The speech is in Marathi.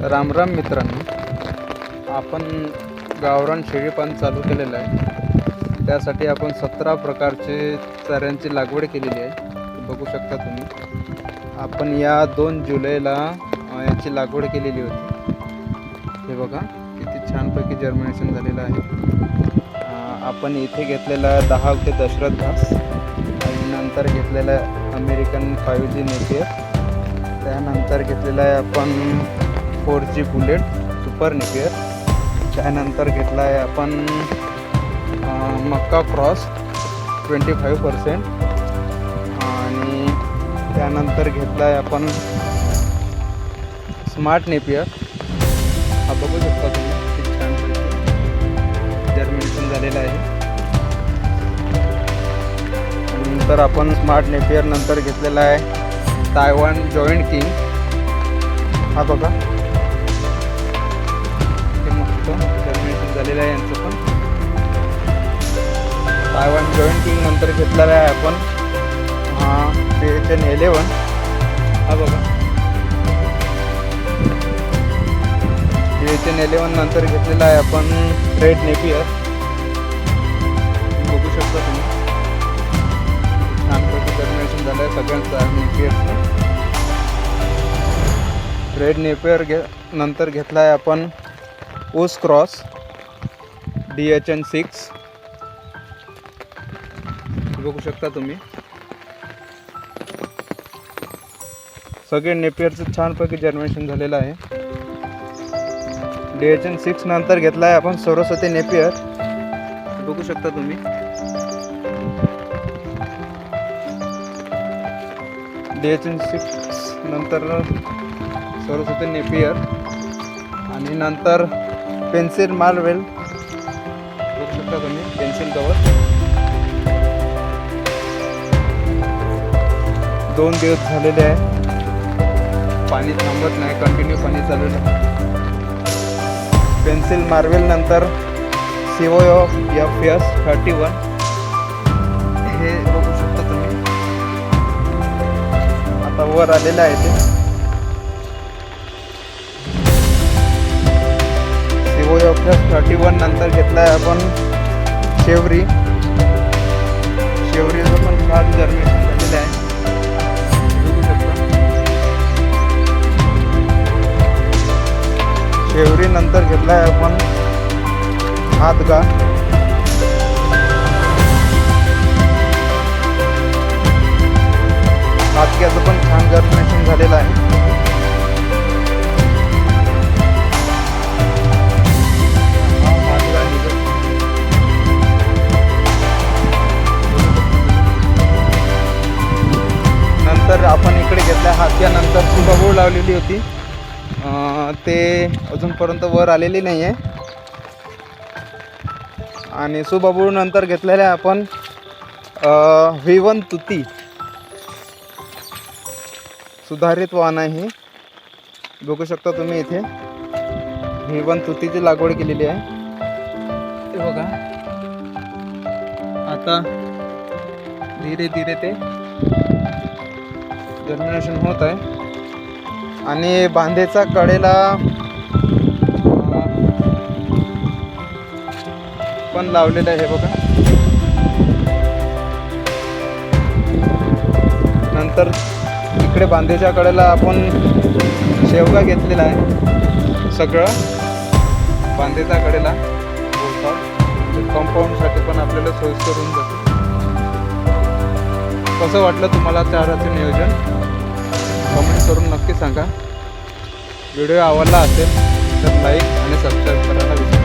राम राम मित्रांनो. आपण गावरान शेळीपान चालू केलेलं आहे. त्यासाठी आपण सतरा प्रकारचे चाऱ्यांची लागवड केलेली आहे. बघू शकता तुम्ही. आपण या दोन जुलैला याची लागवड केलेली होती. हे बघा किती छानपैकी जर्मिनेशन झालेलं आहे. आपण इथे घेतलेला दहा ते दशरथ घास आणि नंतर घेतलेला अमेरिकन फाईव्ह जी नेपियर. त्यानंतर घेतलेला आहे आपण four G bullet super napier त्यानंतर घेतला आहे आपण मक्का क्रॉस ट्वेंटी फाईव्ह पर्सेंट. आणि त्यानंतर घेतला आहे आपण स्मार्ट नेपियर हा बघू शकता तुम्ही किती छान जर्मिनेशन झालेलं आहे. नंतर आपण स्मार्ट नेपियर नंतर घेतलेला आहे तायवान जॉईंट किंग. हा बघा. होतं. झालेलं आहे यांचं पण. फाय वन सेवन किंग नंतर घेतलेला आहे आपण. हा पी एच इलेवन हा बघा. पी इलेवन नंतर घेतलेला आहे आपण रेड नेपियर बघू शकता तुम्ही. छानपैकी टर्मिनेशन झालं आहे सगळ्यांचं नेपियरचं रेड नेपियर घे नंतर घेतला आहे आपण ओस cross D H N six बघू शकता तुम्ही. सगळे नेपियरचं छानपैकी जर्मिनेशन झालेलं आहे. डी एच एन सिक्स नंतर घेतला आहे आपण सरस्वती नेपियर बघू शकता तुम्ही. डी एच एन सिक्स नंतर सरस्वती नेपियर आणि नंतर पेन्सिल मार्वेल बघू शकता तुम्ही पेन्सिल कवर दोन दिवस झालेले आहे. पाणी थांबत नाही कंटिन्यू पाणी चालू आहे. पेन्सिल मार्वेल नंतर CO F S thirty one हे बघू शकता तुम्ही. आता वर आलेलं आहे ते. सिवो थर्टी वन नंतर घेतला आहे आपण शेवरी. शेवरीचं पण फार जर्मिनेशन झालेलं आहे. शेवरी नंतर घेतला आहे आपण हातगा त्यानंतर हातग्यानंतर लावलेली होती. ते अजूनपर्यंत वर आलेली नाही आहे आणि सुबाबूळ नंतर घेतलेल्या आपण विवन तुती. सुधारित वाहन आहे बघू शकता तुम्ही इथे. विवन तुतीची लागवड केलेली आहे. ते बघा. आता धीरे धीरे ते जर्मिनेशन होत आहे. आणि बांधेचा कडेला पण लावलेलं आहे हे बघा. नंतर इकडे बांधेच्या कडेला आपण शेवगा घेतलेला आहे. सगळं बांधेच्या कडेला कंपाऊंडसाठी पण आपल्याला सोयीस्कर होऊन जाते. कसं वाटलं तुम्हाला चाराचं नियोजन? कमेंट करून नक्की सांगा. व्हिडिओ आवडला असेल तर लाईक आणि सबस्क्राईब करायला विसरा